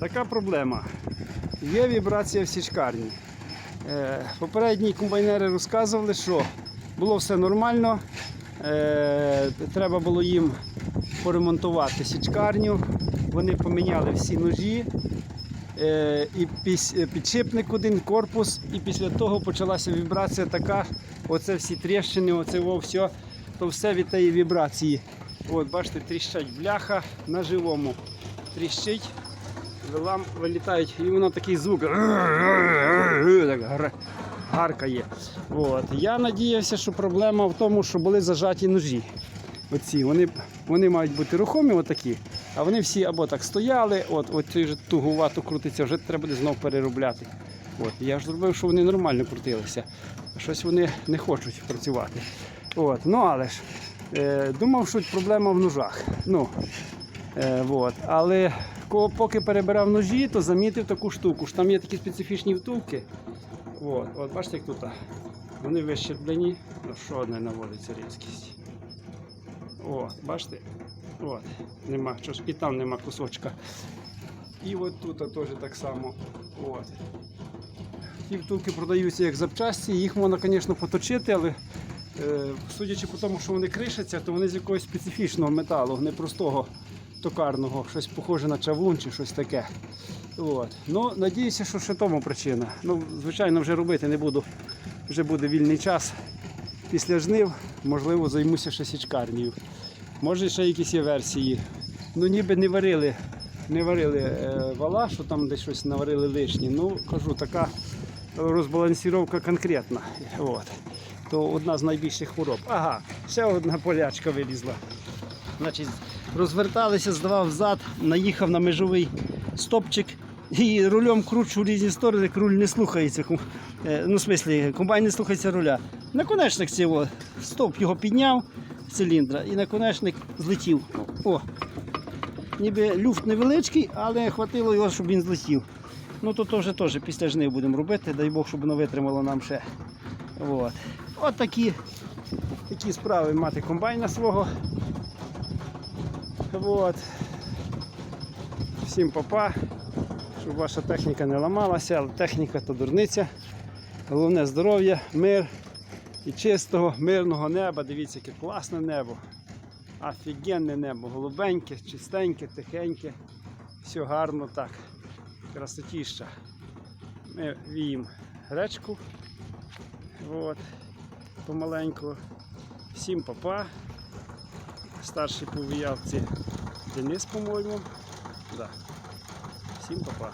така проблема. Є вібрація в січкарні. Е, Попередні комбайнери розказували, що було все нормально. Е, Треба було їм поремонтувати січкарню. Вони поміняли всі ножі. Е, і підшипник один, корпус, і після того почалася вібрація така, оце всі тріщини, оце все, то все від тієї вібрації. От, бачите, тріщать бляха на живому. Тріщить, вилам вилітають, і воно такий звук. Так гаркає. От. Я надіявся, що проблема в тому, що були зажаті ножі. Оці, вони, вони мають бути рухомі, отакі, а вони всі або так стояли, от, от цей тугувато крутиться, вже треба буде знов переробляти. От, я ж зробив, що вони нормально крутилися. Щось вони не хочуть працювати. От, ну але ж е, думав, що проблема в ножах. Ну, е, от. Але поки перебирав ножі, то замітив таку штуку, що там є такі специфічні втулки. От, от бачите, як тут. Вони вищерблені, що одне наводиться різкість. О, бачите? От, нема що і там нема кусочка. І от тут теж так само. От. Ті втулки продаються як запчасті, їх можна, звісно, поточити, але е, судячи по тому, що вони кришаться, то вони з якогось специфічного металу, не простого токарного, щось похоже на чавун чи щось таке. От. Ну, надіюся, що ще тому причина. Ну, звичайно, вже робити не буду. Вже буде вільний час. Після жнив, можливо, займуся ще січкарнею. Може, ще якісь є версії. Ну, ніби не варили, не варили е, вала, що там десь щось наварили лишнє. Ну, кажу, така розбалансіровка конкретна. От. То одна з найбільших хвороб. Ага, ще одна полячка вилізла. Значить, розверталися, здавав взад, наїхав на межовий стопчик і рулем кручу в різні сторони, як руль не слухається. Е, Ну, в смислі, комбайн не слухається руля. Наконечник цього, стовп його підняв з циліндра і наконечник злетів. О, ніби люфт невеличкий, але хватило його, щоб він злетів. Ну то, то вже теж після жнив будемо робити, дай Бог, щоб воно витримало нам ще. От. От такі, такі справи мати комбайна свого. От. Всім папа, щоб ваша техніка не ламалася, але техніка то дурниця. Головне здоров'я, мир і чистого, мирного неба. Дивіться, яке класне небо. Офігенне небо, голубеньке, чистеньке, тихеньке. Все гарно так. Красотіща. Ми віємо гречку. От. Помаленьку. Всім папа. Старший по виявці Денис, по-моєму. Да. Всім папа.